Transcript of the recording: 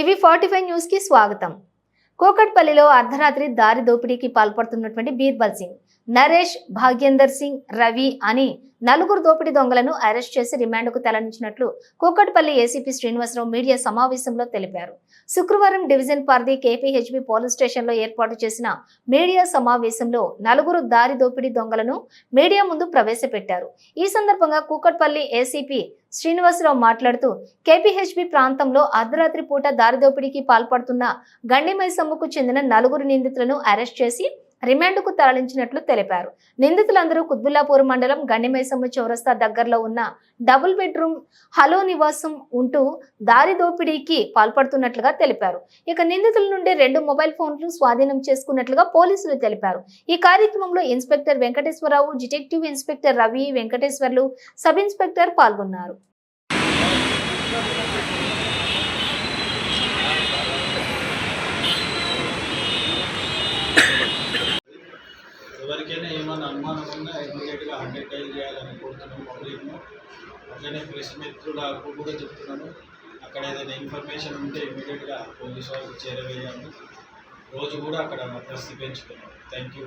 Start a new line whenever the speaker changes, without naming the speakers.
TV forty five న్యూస్కి స్వాగతం. కోకట్పల్లిలో అర్ధరాత్రి దారి దోపిడీకి పాల్పడుతున్నటువంటి బీర్బల్ సింగ్ నరేష్ భాగ్యేందర్ సింగ్ రవి అని నలుగురు దోపిడీ దొంగలను అరెస్ట్ చేసి రిమాండ్కు తరలించినట్లు కూకట్పల్లి ఏసీపీ శ్రీనివాసరావు మీడియా సమావేశంలో తెలిపారు. శుక్రవారం డివిజన్ పరిధి కేపీహెచ్బి పోలీస్ స్టేషన్లో ఏర్పాటు చేసిన మీడియా సమావేశంలో నలుగురు దారి దోపిడీ దొంగలను మీడియా ముందు ప్రవేశపెట్టారు. ఈ సందర్భంగా కూకట్పల్లి ఏసీపీ శ్రీనివాసరావు మాట్లాడుతూ కేపీహెచ్బి ప్రాంతంలో అర్ధరాత్రి పూట దారిదోపిడీకి పాల్పడుతున్న గండిమైసమ్మకు చెందిన నలుగురు నిందితులను అరెస్ట్ చేసి రిమాండ్కు తరలించినట్లు తెలిపారు. నిందితులందరూ కుత్బుల్లాపూర్ మండలం గండిమేసమ్మ చౌరస్తా దగ్గరలో ఉన్న డబుల్ బెడ్రూమ్ హలో నివాసం ఉంటూ దారి దోపిడీకి పాల్పడుతున్నట్లుగా తెలిపారు. ఇక నిందితుల నుండి రెండు మొబైల్ ఫోన్లు స్వాధీనం చేసుకున్నట్లుగా పోలీసులు తెలిపారు. ఈ కార్యక్రమంలో inspector Venkateswararao detective inspector Ravi Venkateswarlu sub inspector పాల్గొన్నారు.
ఎవరికైనా ఏమైనా అనుమానం ఉన్నా ఇమీడియట్గా హండ్రెడ్ డైల్ చేయాలని కోరుతున్నాను పబ్లిక్ను. అట్లనే ప్రెస్ మిత్రులకు కూడా చెప్తున్నాను. అక్కడ ఏదైనా ఇన్ఫర్మేషన్ ఉంటే ఇమీడియట్గా పోలీస్ వాళ్ళకి చేరవేయాలి. రోజు కూడా అక్కడ ప్రస్తుతి పెంచుకున్నాను థ్యాంక్ యూ